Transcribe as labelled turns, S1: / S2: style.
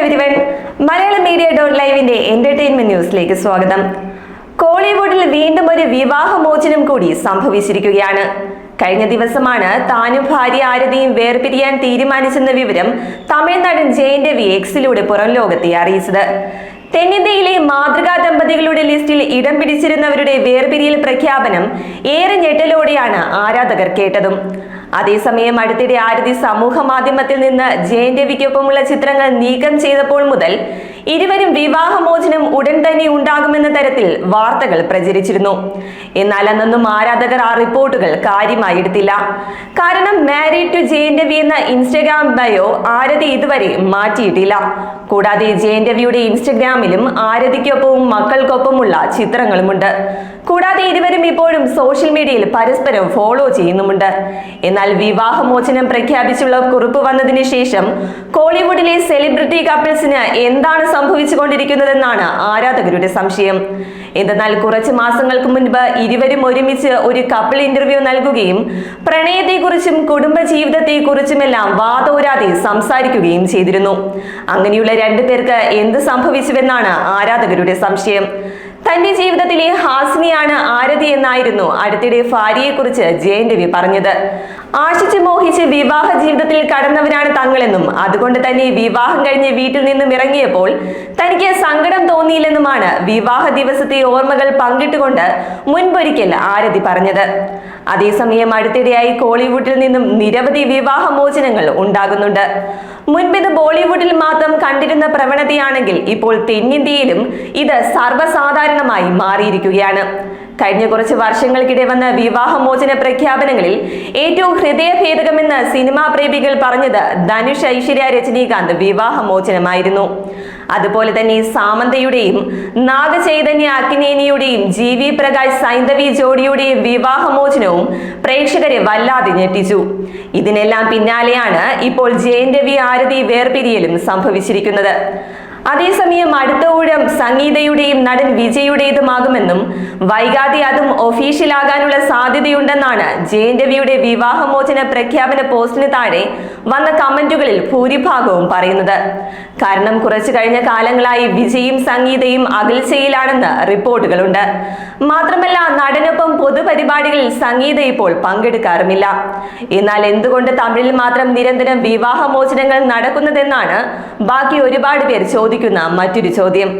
S1: Everyone Malayalam media dot ലൈവിന്റെ entertainment ന്യൂസിലേക്ക് സ്വാഗതം. കോളിവുഡിൽ വീണ്ടും ഒരു വിവാഹമോചനം കൂടി സംഭവിച്ചിരിക്കുകയാണ്. കഴിഞ്ഞ ദിവസമാണ് താനും ഭാര്യ ആരതിയും വേർപിരിയാൻ തീരുമാനിച്ചെന്ന വിവരം തമിഴ്നാടൻ ജയൻ രവി എക്സിലൂടെ പുറം ലോകത്തെ അറിയിച്ചത്. തെന്നിന്ത്യയിലെ മാതൃകാ ദമ്പതികളുടെ ലിസ്റ്റിൽ ഇടം പിടിച്ചിരുന്നവരുടെ വേർപിരിയൽ പ്രഖ്യാപനം ഏറെ ഞെട്ടലോടെയാണ് ആരാധകർ കേട്ടതും. അതേസമയം അടുത്തിടെ ആരതി സമൂഹ മാധ്യമത്തിൽ നിന്ന് ജയൻ രവിക്കൊപ്പമുള്ള ചിത്രങ്ങൾ നീക്കം ചെയ്തപ്പോൾ മുതൽ ഇരുവരും വിവാഹമോചനം ഉടൻ തന്നെ ഉണ്ടാകുമെന്ന തരത്തിൽ വാർത്തകൾ പ്രചരിച്ചിരുന്നു. എന്നാൽ അന്നൊന്നും ആരാധകർ ആ റിപ്പോർട്ടുകൾ കാര്യമായി എടുത്തില്ല. കാരണം മാരീഡ് ടു ജെ രവി എന്ന ഇൻസ്റ്റഗ്രാം ബയോ ആരതി ഇതുവരെ മാറ്റിയിട്ടില്ല. കൂടാതെ ജയൻ രവിയുടെ ഇൻസ്റ്റഗ്രാമിലും ആരതിക്കൊപ്പവും മക്കൾക്കൊപ്പമുള്ള ചിത്രങ്ങളുമുണ്ട്. കൂടാതെ ഇരുവരും ഇപ്പോഴും സോഷ്യൽ മീഡിയയിൽ പരസ്പരം ഫോളോ ചെയ്യുന്നുമുണ്ട്. എന്നാൽ വിവാഹമോചനം പ്രഖ്യാപിച്ചുള്ള കുറിപ്പ് വന്നതിന് ശേഷം കോളിവുഡിലെ സെലിബ്രിറ്റി കപ്പിൾസിന് എന്താണ് സംഭവിച്ചുകൊണ്ടിരിക്കുന്നതെന്നാണ് ആരാധകരുടെ സംശയം. എന്തെന്നാൽ കുറച്ച് മാസങ്ങൾക്ക് മുൻപ് ഇരുവരും ഒരുമിച്ച് ഒരു കപ്പിൾ ഇന്റർവ്യൂ നൽകുകയും പ്രണയത്തെക്കുറിച്ചും കുടുംബജീവിതത്തെക്കുറിച്ചുമെല്ലാം വാതോരാതെ സംസാരിക്കുകയും ചെയ്തിരുന്നു. അങ്ങനെയുള്ള രണ്ടു പേർക്ക് എന്ത് സംഭവിച്ചുവെന്നാണ് ആരാധകരുടെ സംശയം. തന്റെ ജീവിതത്തിലെ ഹാസിനിയാണ് ആരതി എന്നായിരുന്നു അടുത്തിടെ ഭാര്യയെക്കുറിച്ച് ജയൻ രവി പറഞ്ഞത്. ആശിച്ച് മോഹിച്ച് വിവാഹ ജീവിതത്തിൽ കടന്നവരാണ് തങ്ങളെന്നും അതുകൊണ്ട് തന്നെ വിവാഹം കഴിഞ്ഞ് വീട്ടിൽ നിന്നും ഇറങ്ങിയപ്പോൾ തനിക്ക് സങ്കടം തോന്നിയില്ലെന്നുമാണ് വിവാഹ ദിവസത്തെ ഓർമ്മകൾ പങ്കിട്ടുകൊണ്ട് മുൻപൊരിക്കൽ ആരതി പറഞ്ഞത്. അതേസമയം അടുത്തിടെയായി കോളിവുഡിൽ നിന്നും നിരവധി വിവാഹ മോചനങ്ങൾ ഉണ്ടാകുന്നുണ്ട്. മുൻപിത് ബോളിവുഡിൽ മാത്രം കണ്ടിരുന്ന പ്രവണതയാണെങ്കിൽ ഇപ്പോൾ തെന്നിന്ത്യയിലും ഇത് സർവസാധാരണമായി മാറിയിരിക്കുകയാണ്. കഴിഞ്ഞ കുറച്ച് വർഷങ്ങൾക്കിടെ വന്ന വിവാഹമോചന പ്രഖ്യാപനങ്ങളിൽ ഏറ്റവും ഹൃദയഭേദകമെന്ന് സിനിമാ പ്രേമികൾ പറഞ്ഞത് ധനുഷ് ഐശ്വര്യ രജനീകാന്ത് വിവാഹമോചനമായിരുന്നു. അതുപോലെ തന്നെ സാമന്തയുടെയും നാഗചൈതന്യ അക്കിനേനിയുടെയും ജി വി പ്രകാശ് സൈന്ധവി ജോഡിയുടെയും വിവാഹമോചനവും പ്രേക്ഷകരെ വല്ലാതെ ഞെട്ടിച്ചു. ഇതിനെല്ലാം പിന്നാലെയാണ് ഇപ്പോൾ ജയൻ രവി ആരതി വേർപിരിയലും സംഭവിച്ചിരിക്കുന്നത്. അതേസമയം അടുത്ത ഊഴം സംഗീതയുടെയും നടൻ വിജയുടേതുമാകുമെന്നും വൈകാതെ അതും ഒഫീഷ്യലാകാനുള്ള സാധ്യതയുണ്ടെന്നാണ് ജയൻ രവിയുടെ വിവാഹമോചന പ്രഖ്യാപന പോസ്റ്റിന് താഴെ വന്ന കമന്റുകളിൽ ഭൂരിഭാഗവും പറയുന്നത്. കാരണം കുറച്ചു കഴിഞ്ഞ കാലങ്ങളായി വിജയും സംഗീതയും അകൽച്ചയിലാണെന്ന് റിപ്പോർട്ടുകളുണ്ട്. മാത്രമല്ല നടനൊപ്പം പൊതുപരിപാടികളിൽ സംഗീത ഇപ്പോൾ പങ്കെടുക്കാറുമില്ല. എന്നാൽ എന്തുകൊണ്ട് തമിഴിൽ മാത്രം നിരന്തരം വിവാഹമോചനങ്ങൾ നടക്കുന്നതെന്നാണ് ബാക്കി ഒരുപാട് പേർ ചോദിക്കുന്ന മറ്റൊരു ചോദ്യം.